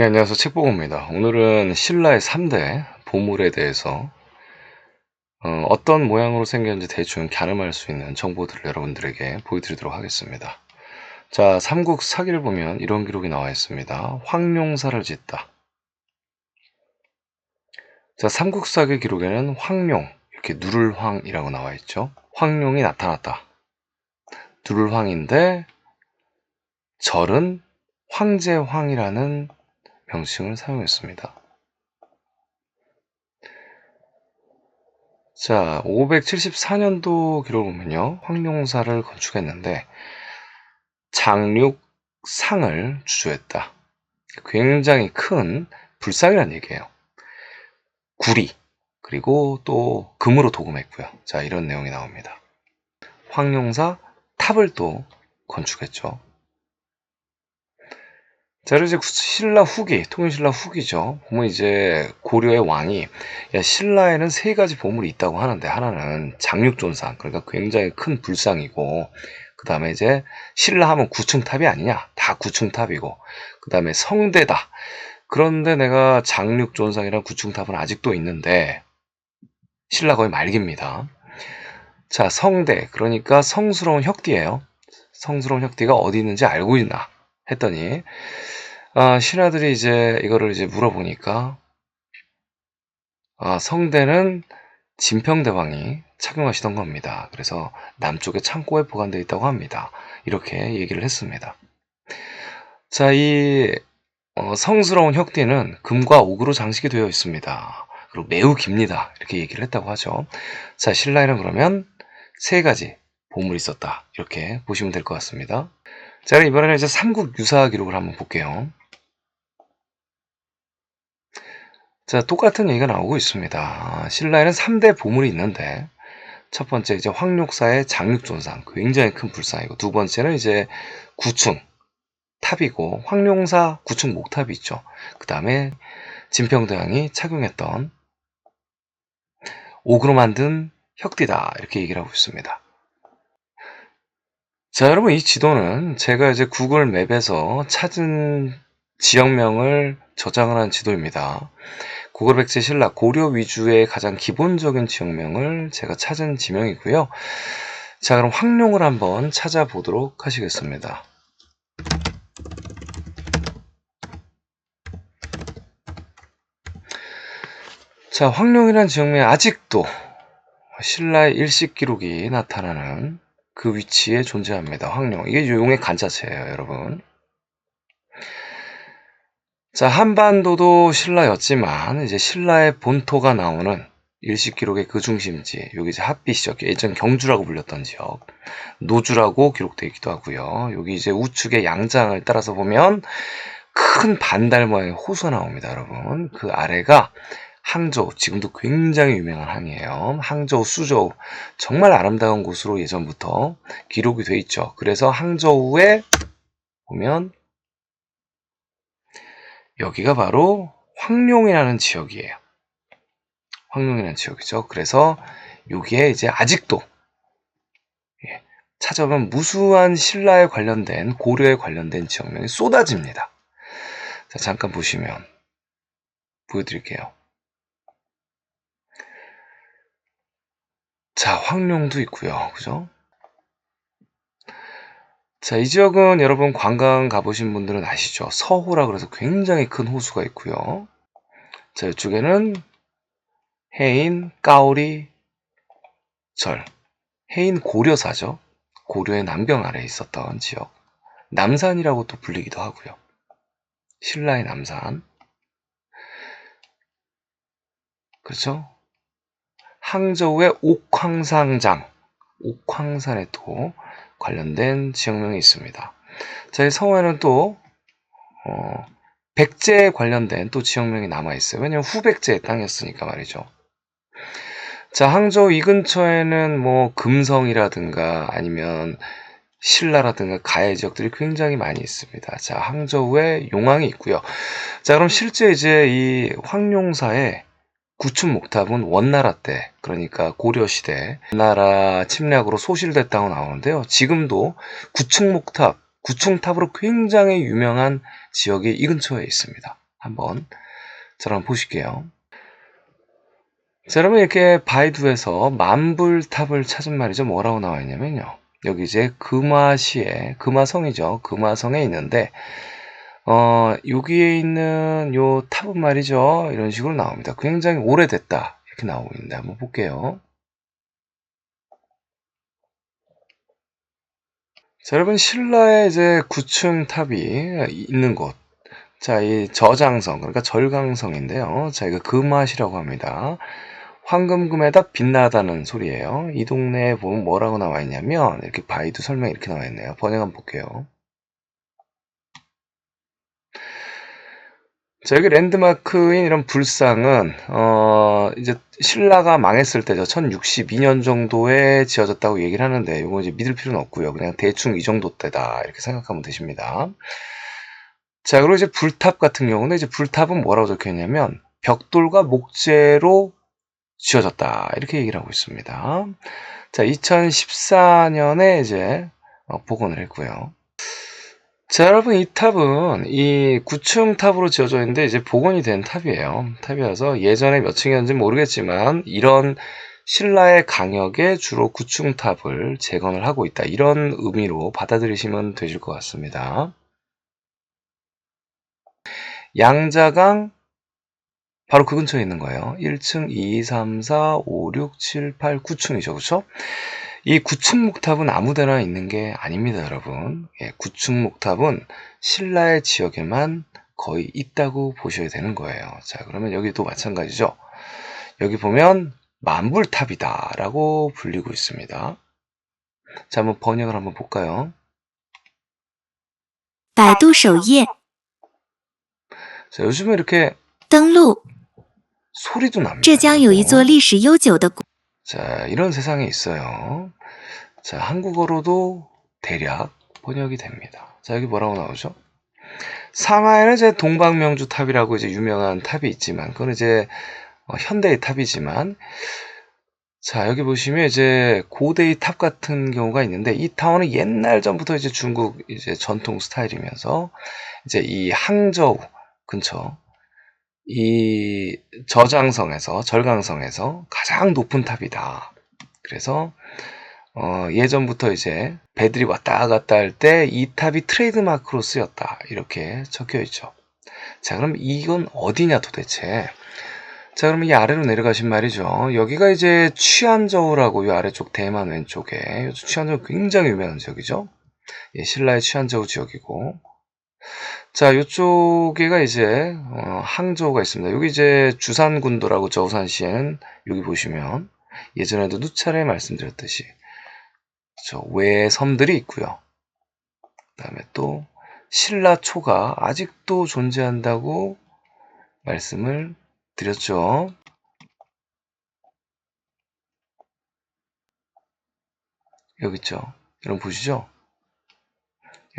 예, 안녕하세요. 책보고입니다. 오늘은 신라의 3대 보물에 대해서 어, 떤 모양으로 생겼는지 대충 가늠할 수 있는 정보들을 여러분들에게 보여드리도록 하겠습니다. 자, 삼국 사기를 보면 이런 기록이 나와 있습니다. 황룡사를 짓다. 자, 삼국 사기 기록에는 황룡, 이렇게 누를 황이라고 나와 있죠. 황룡이 나타났다. 누를 황인데 절은 황제황이라는 명칭을 사용했습니다. 자, 574년도 기록을 보면요. 황룡사를 건축했는데 장륙상을 주조했다. 굉장히 큰 불상이라는 얘기예요. 구리 그리고 또 금으로 도금했고요. 자, 이런 내용이 나옵니다. 황룡사 탑을 또 건축했죠. 자, 이제 신라 후기, 통일신라 후기죠. 보면 이제 고려의 왕이 야, 신라에는 세 가지 보물이 있다고 하는데 하나는 장육존상, 그러니까 굉장히 큰 불상이고 그 다음에 이제 신라 하면 구층탑이 아니냐, 다 구층탑이고 그 다음에 성대다. 그런데 내가 장육존상이랑 구층탑은 아직도 있는데 신라 거의 말기입니다. 자, 성대, 그러니까 성스러운 혁띠예요. 성스러운 혁띠가 어디 있는지 알고 있나 했더니 아, 신하들이 이제 이거를 이제 물어보니까 아, 성대는 진평대왕이 착용하시던 겁니다. 그래서 남쪽의 창고에 보관되어 있다고 합니다. 이렇게 얘기를 했습니다. 자, 이 어, 성스러운 혁띠는 금과 옥으로 장식이 되어 있습니다. 그리고 매우 깁니다. 이렇게 얘기를 했다고 하죠. 자, 신라에는 그러면 세 가지 보물이 있었다. 이렇게 보시면 될 것 같습니다. 자, 이번에는 이제 삼국 유사 기록을 한번 볼게요. 자, 똑같은 얘기가 나오고 있습니다. 신라에는 3대 보물이 있는데, 첫 번째 이제 황룡사의 장육존상, 굉장히 큰 불상이고, 두 번째는 이제 구층, 탑이고, 황룡사 구층 목탑이 있죠. 그 다음에 진평대왕이 착용했던 옥으로 만든 혁띠다. 이렇게 얘기를 하고 있습니다. 자, 여러분, 이 지도는 제가 이제 구글 맵에서 찾은 지역명을 저장을 한 지도입니다. 고구백제 신라 고려 위주의 가장 기본적인 지역명을 제가 찾은 지명이고요. 자 그럼 황룡을 한번 찾아보도록 하시겠습니다. 자 황룡이라는 지역명이 아직도 신라의 일식 기록이 나타나는 그 위치에 존재합니다. 황룡 이게 용의 간자체예요 여러분. 자, 한반도도 신라였지만 이제 신라의 본토가 나오는 일식 기록의 그 중심지, 여기 이제 핫빛이죠. 예전 경주라고 불렸던 지역. 노주라고 기록되어 있기도 하고요. 여기 이제 우측의 양장을 따라서 보면 큰 반달 모양의 호수가 나옵니다, 여러분. 그 아래가 항저우, 지금도 굉장히 유명한 항이에요. 항저우, 수저우, 정말 아름다운 곳으로 예전부터 기록이 돼 있죠. 그래서 항저우에 보면 여기가 바로 황룡이라는 지역이에요. 황룡이라는 지역이죠. 그래서 여기에 이제 아직도 예, 찾아보면 무수한 신라에 관련된 고려에 관련된 지역명이 쏟아집니다. 자, 잠깐 보시면 보여드릴게요. 자, 황룡도 있고요. 그죠? 자, 이 지역은 여러분 관광 가보신 분들은 아시죠? 서호라 그래서 굉장히 큰 호수가 있고요. 자, 이쪽에는 해인, 까오리, 절. 해인 고려사죠. 고려의 남경 아래에 있었던 지역. 남산이라고 또 불리기도 하고요. 신라의 남산. 그렇죠? 항저우의 옥황상장. 옥황산에 또 관련된 지역명이 있습니다. 저희 성에는 또 어, 백제에 관련된 또 지역명이 남아 있어요. 왜냐면 후백제의 땅이었으니까 말이죠. 자, 항저우 이 근처에는 뭐 금성이라든가 아니면 신라라든가 가해 지역들이 굉장히 많이 있습니다. 자, 항저우에 용왕이 있고요. 자, 그럼 실제 이제 이 황룡사에 구춘 목탑은 원나라 때 그러니까 고려 시대 원나라 침략으로 소실됐다고 나오는데요. 지금도 구층 목탑, 구층탑으로 굉장히 유명한 지역이 이 근처에 있습니다. 한번 자 한번 보실게요. 자, 여러분 이렇게 바이두에서 만불탑을 찾은 말이죠. 뭐라고 나와 있냐면요. 여기 이제 금화시에 금화성이죠. 금화성에 있는데 어, 여기에 있는 요 탑은 말이죠. 이런 식으로 나옵니다. 굉장히 오래됐다. 이렇게 나오고 있는데 한번 볼게요. 자, 여러분 신라의 이제 9층 탑이 있는 곳. 자, 이 저장성, 그러니까 절강성인데요. 자, 이거 금화시라고 합니다. 황금금에다 빛나다는 소리예요. 이 동네에 보면 뭐라고 나와 있냐면 이렇게 바이두 설명이 이렇게 나와 있네요. 번역 한번 볼게요. 자, 여기 랜드마크인 이런 불상은 어 이제 신라가 망했을 때죠. 1062년 정도에 지어졌다고 얘기를 하는데 이거 이제 믿을 필요는 없고요. 그냥 대충 이 정도 때다 이렇게 생각하면 되십니다. 자, 그리고 이제 불탑 같은 경우는 이제 불탑은 뭐라고 적혀 있냐면 벽돌과 목재로 지어졌다. 이렇게 얘기를 하고 있습니다. 자, 2014년에 이제 어, 복원을 했고요. 자, 여러분 이 탑은 이 9층 탑으로 지어져 있는데 이제 복원이 된 탑이에요. 탑이어서 예전에 몇 층이었는지 모르겠지만 이런 신라의 강역에 주로 9층 탑을 재건을 하고 있다. 이런 의미로 받아들이시면 되실 것 같습니다. 양자강 바로 그 근처에 있는 거예요. 1층, 2, 3, 4, 5, 6, 7, 8, 9층이죠. 그렇죠? 이 9층 목탑은 아무데나 있는 게 아닙니다, 여러분. 예, 9층 목탑은 신라의 지역에만 거의 있다고 보셔야 되는 거예요. 자, 그러면 여기도 마찬가지죠. 여기 보면 만불탑이다라고 불리고 있습니다. 자, 한번 번역을 한번 볼까요? 百度首页 자, 요즘에 이렇게 登录， 소리도 납니다. 浙江有一座 여러분. 历史悠久的古 자, 이런 세상에 있어요. 자, 한국어로도 대략 번역이 됩니다. 자, 여기 뭐라고 나오죠? 상하이는 이제 동방명주 탑이라고 이제 유명한 탑이 있지만, 그건 이제 어, 현대의 탑이지만, 자, 여기 보시면 이제 고대의 탑 같은 경우가 있는데, 이 타워는 옛날 전부터 이제 중국 이제 전통 스타일이면서, 이제 이 항저우 근처, 이 저장성에서 절강성에서 가장 높은 탑이다. 그래서 어, 예전부터 이제 배들이 왔다 갔다 할 때 이 탑이 트레이드 마크로 쓰였다. 이렇게 적혀 있죠. 자, 그럼 이건 어디냐 도대체? 자, 그럼 이 아래로 내려가신 말이죠. 여기가 이제 취안저우라고 이 아래쪽 대만 왼쪽에 이 취안저우 굉장히 유명한 지역이죠. 예, 신라의 취안저우 지역이고 자, 요쪽에가 이제 어, 항저우가 있습니다. 여기 이제 주산군도라고 저우산시에는 여기 보시면 예전에도 누차례 말씀드렸듯이 저 외에 섬들이 있고요. 그다음에 또 신라초가 아직도 존재한다고 말씀을 드렸죠. 여기 있죠. 여러분 보시죠.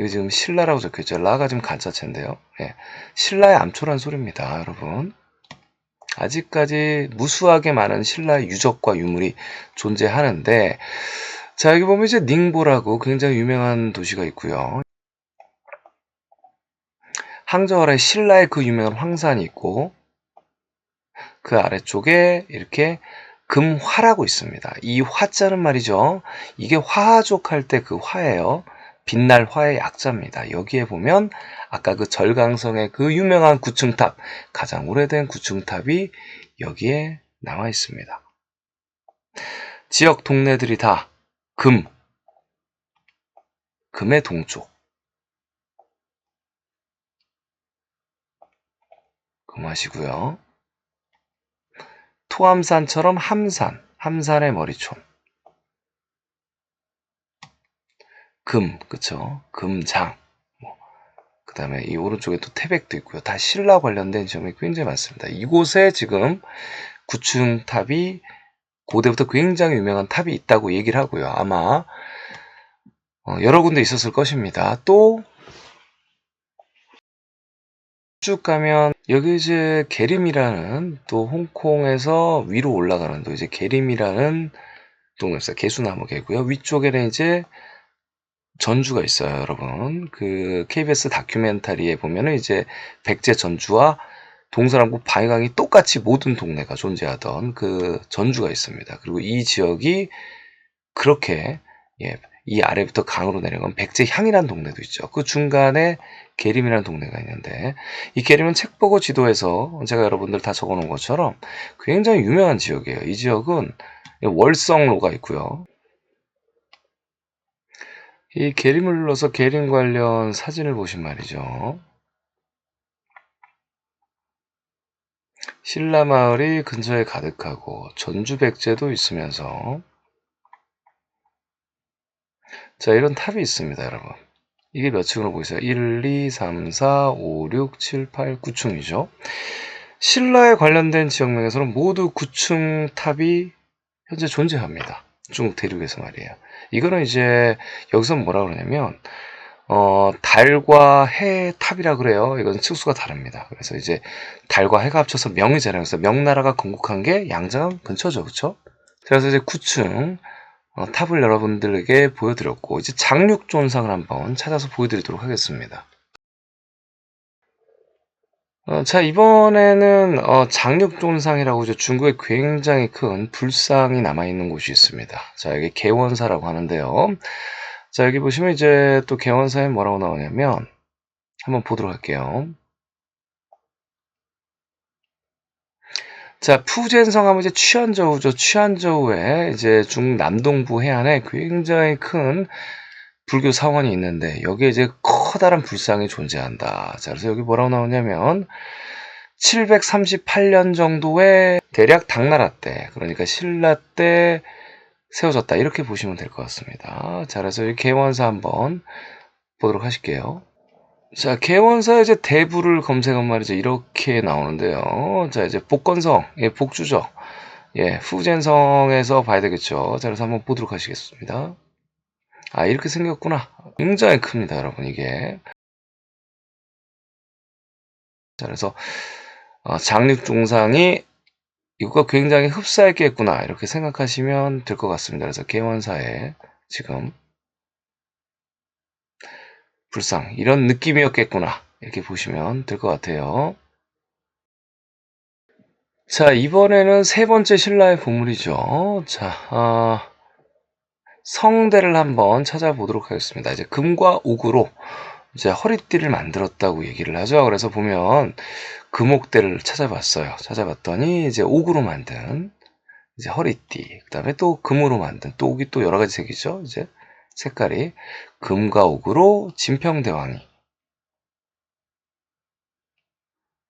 여기 지금 신라라고 적혀있죠. 라가 지금 간자체인데요. 예. 신라의 암초란 소리입니다, 여러분. 아직까지 무수하게 많은 신라의 유적과 유물이 존재하는데, 자, 여기 보면 이제 닝보라고 굉장히 유명한 도시가 있고요. 항저우 아래 신라의 그 유명한 황산이 있고, 그 아래쪽에 이렇게 금화라고 있습니다. 이 화자는 말이죠. 이게 화족 할 때 그 화예요. 빛날 화의 약자입니다. 여기에 보면 아까 그 절강성의 그 유명한 구층탑, 가장 오래된 구층탑이 여기에 나와 있습니다. 지역 동네들이 다 금, 금의 동쪽. 금하시고요. 토암산처럼 함산, 함산의 머리촌. 금, 그쵸? 금장. 뭐, 그 다음에 이 오른쪽에 또 태백도 있고요. 다 신라 관련된 점이 굉장히 많습니다. 이곳에 지금 9층 탑이 고대부터 굉장히 유명한 탑이 있다고 얘기를 하고요. 아마 어, 여러 군데 있었을 것입니다. 또 쭉 가면 여기 이제 게림이라는 또 홍콩에서 위로 올라가는 또 이제 게림이라는 동네가 있어요. 개수나무 개고요. 위쪽에는 이제 전주가 있어요, 여러분. 그 KBS 다큐멘터리에 보면은 이제 백제 전주와 동서남북 방해강이 똑같이 모든 동네가 존재하던 그 전주가 있습니다. 그리고 이 지역이 그렇게 예, 이 아래부터 강으로 내려간 백제향이라는 동네도 있죠. 그 중간에 계림이라는 동네가 있는데 이 계림은 책 보고 지도에서 제가 여러분들 다 적어놓은 것처럼 굉장히 유명한 지역이에요. 이 지역은 월성로가 있고요. 이 계림을 눌러서 계림 관련 사진을 보신 말이죠. 신라마을이 근처에 가득하고 전주백제도 있으면서 자 이런 탑이 있습니다 여러분 이게 몇 층으로 보이세요? 1, 2, 3, 4, 5, 6, 7, 8, 9층이죠 신라에 관련된 지역명에서는 모두 9층 탑이 현재 존재합니다 중국 대륙에서 말이에요 이거는 이제 여기서 뭐라 그러냐면 어, 달과 해 탑이라 그래요. 이건 층수가 다릅니다. 그래서 이제 달과 해가 합쳐서 명이잖아요. 그래서 명나라가 건국한 게 양자강 근처죠. 그쵸? 그래서 이제 9층 어, 탑을 여러분들에게 보여드렸고 이제 장육존상을 한번 찾아서 보여드리도록 하겠습니다. 어, 자 이번에는 어, 장육존상이라고 이제 중국에 굉장히 큰 불상이 남아있는 곳이 있습니다. 자 여기 개원사라고 하는데요. 자, 여기 보시면 이제 또 개원사에 뭐라고 나오냐면, 한번 보도록 할게요. 자, 푸젠성 하면 이제 취안저우죠. 취안저우에 이제 중남동부 해안에 굉장히 큰 불교 사원이 있는데, 여기에 이제 커다란 불상이 존재한다. 자, 그래서 여기 뭐라고 나오냐면, 738년 정도에 대략 당나라 때, 그러니까 신라 때 세워졌다. 이렇게 보시면 될 것 같습니다. 자, 그래서 이 개원사 한번 보도록 하실게요. 자, 개원사 이제 대부를 검색한 말이죠. 이렇게 나오는데요. 자, 이제 복건성, 예, 복주죠. 예, 후젠성에서 봐야 되겠죠. 자, 그래서 한번 보도록 하시겠습니다. 아, 이렇게 생겼구나. 굉장히 큽니다, 여러분, 이게. 자, 그래서, 어, 장육종상이 이거가 굉장히 흡사했겠구나 이렇게 생각하시면 될 것 같습니다. 그래서 개원사에 지금 불상 이런 느낌이었겠구나 이렇게 보시면 될 것 같아요. 자 이번에는 세 번째 신라의 보물이죠. 자 어, 성대를 한번 찾아보도록 하겠습니다. 이제 금과 옥으로 이제 허리띠를 만들었다고 얘기를 하죠. 그래서 보면 금옥대를 찾아봤어요. 찾아봤더니 이제 옥으로 만든 이제 허리띠, 그 다음에 또 금으로 만든 또 옥이 또 여러 가지 색이죠. 이제 색깔이 금과 옥으로 진평대왕이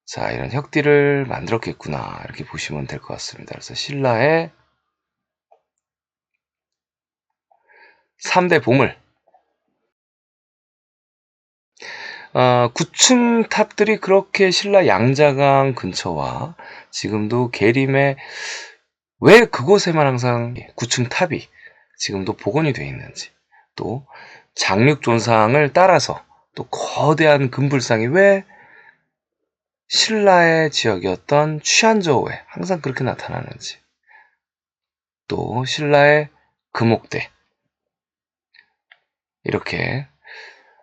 자 이런 혁띠를 만들었겠구나 이렇게 보시면 될 것 같습니다. 그래서 신라의 3대 보물 어, 9층 탑들이 그렇게 신라 양자강 근처와 지금도 계림에 왜 그곳에만 항상 9층 탑이 지금도 복원이 되어 있는지 또 장육존상을 따라서 또 거대한 금불상이 왜 신라의 지역이었던 취안저우에 항상 그렇게 나타나는지 또 신라의 금옥대 이렇게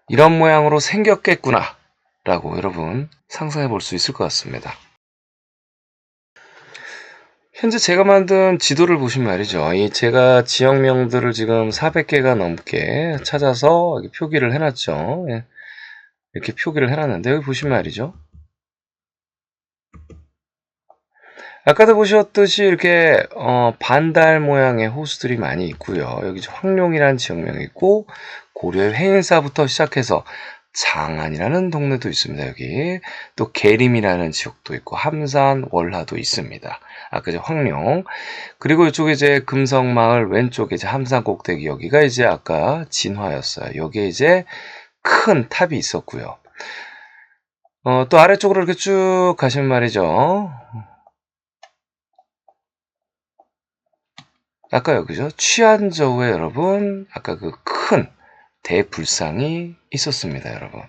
이런 모양으로 생겼겠구나 라고 여러분 상상해 볼 수 있을 것 같습니다. 현재 제가 만든 지도를 보시면 말이죠. 이 제가 지역명들을 지금 400개가 넘게 찾아서 표기를 해놨죠. 예. 이렇게 표기를 해놨는데 여기 보시면 말이죠. 아까도 보셨듯이 이렇게 어, 반달 모양의 호수들이 많이 있고요. 여기 황룡이라는 지역명이 있고 고려의 회인사부터 시작해서 장안이라는 동네도 있습니다. 여기 또 계림이라는 지역도 있고 함산, 월하도 있습니다. 아까 이제 황룡 그리고 이쪽에 이제 금성마을 왼쪽에 이제 함산 꼭대기 여기가 이제 아까 진화였어요. 여기에 이제 큰 탑이 있었고요. 어, 또 아래쪽으로 이렇게 쭉 가시면 말이죠. 아까 여기죠. 취안저우에 여러분 아까 그 큰 대불상이 있었습니다, 여러분.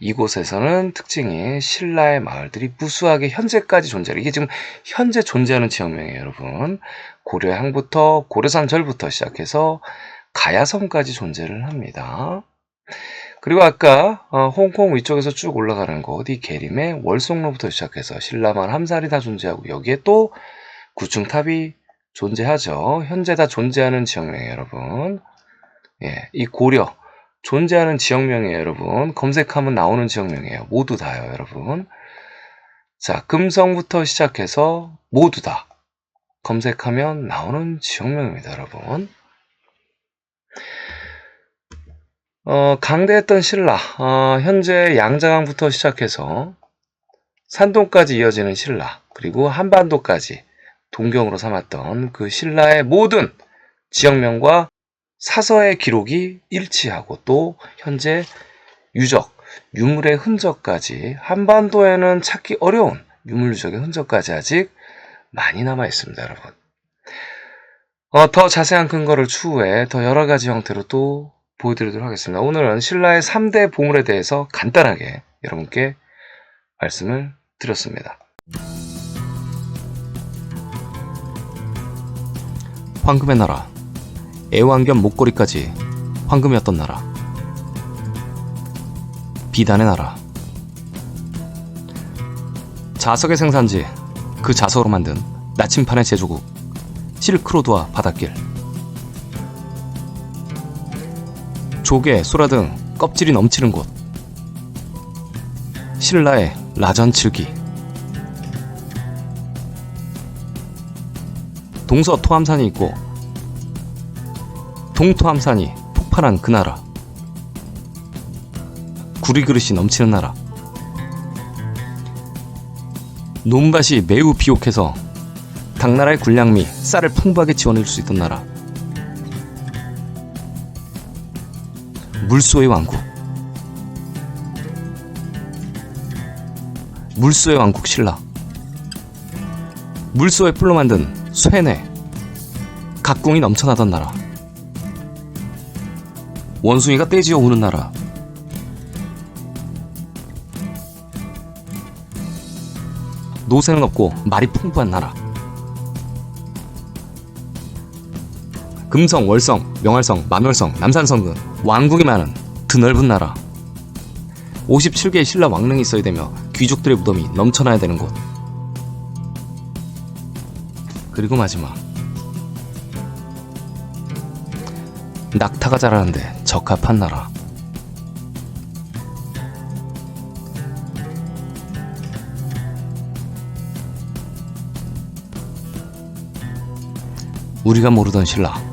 이곳에서는 특징이 신라의 마을들이 무수하게 현재까지 존재해요. 이게 지금 현재 존재하는 지역명이에요, 여러분. 고려항부터 고려산 절부터 시작해서 가야섬까지 존재를 합니다. 그리고 아까 어, 홍콩 위쪽에서 쭉 올라가는 곳, 이 계림의 월송로부터 시작해서 신라만 함살이 다 존재하고 여기에 또 구층탑이 존재하죠. 현재 다 존재하는 지역명이에요, 여러분. 예, 이 고려 존재하는 지역명이에요, 여러분. 검색하면 나오는 지역명이에요. 모두 다요, 여러분. 자, 금성부터 시작해서 모두 다 검색하면 나오는 지역명입니다, 여러분. 어, 강대했던 신라, 어, 현재 양자강부터 시작해서 산동까지 이어지는 신라, 그리고 한반도까지 동경으로 삼았던 그 신라의 모든 지역명과 사서의 기록이 일치하고 또 현재 유적, 유물의 흔적까지 한반도에는 찾기 어려운 유물 유적의 흔적까지 아직 많이 남아 있습니다, 여러분. 어, 더 자세한 근거를 추후에 더 여러 가지 형태로 또 보여드리도록 하겠습니다. 오늘은 신라의 3대 보물에 대해서 간단하게 여러분께 말씀을 드렸습니다. 황금의 나라, 애완견 목걸이까지 황금이었던 나라. 비단의 나라. 자석의 생산지, 그 자석으로 만든 나침판의 제조국, 실크로드와 바닷길. 조개, 소라 등 껍질이 넘치는 곳. 신라의 라전 칠기. 동서 토함산이 있고 동토함산이 폭발한 그 나라. 구리 그릇이 넘치는 나라. 논밭이 매우 비옥해서 당나라의 군량미, 쌀을 풍부하게 지원해줄 수 있던 나라. 물소의 왕국. 물소의 왕국 신라. 물소의 뿔로 만든 쇠뇌. 각궁이 넘쳐나던 나라. 원숭이가 떼지어 우는 나라. 노새는 없고 말이 풍부한 나라. 금성, 월성, 명할성, 만월성, 남산성 등 왕국이 많은 드넓은 나라. 57개의 신라 왕릉이 있어야 되며 귀족들의 무덤이 넘쳐나야 되는 곳. 그리고 마지막. 낙타가 자라는데 적합한 나라. 우리가 모르던 신라.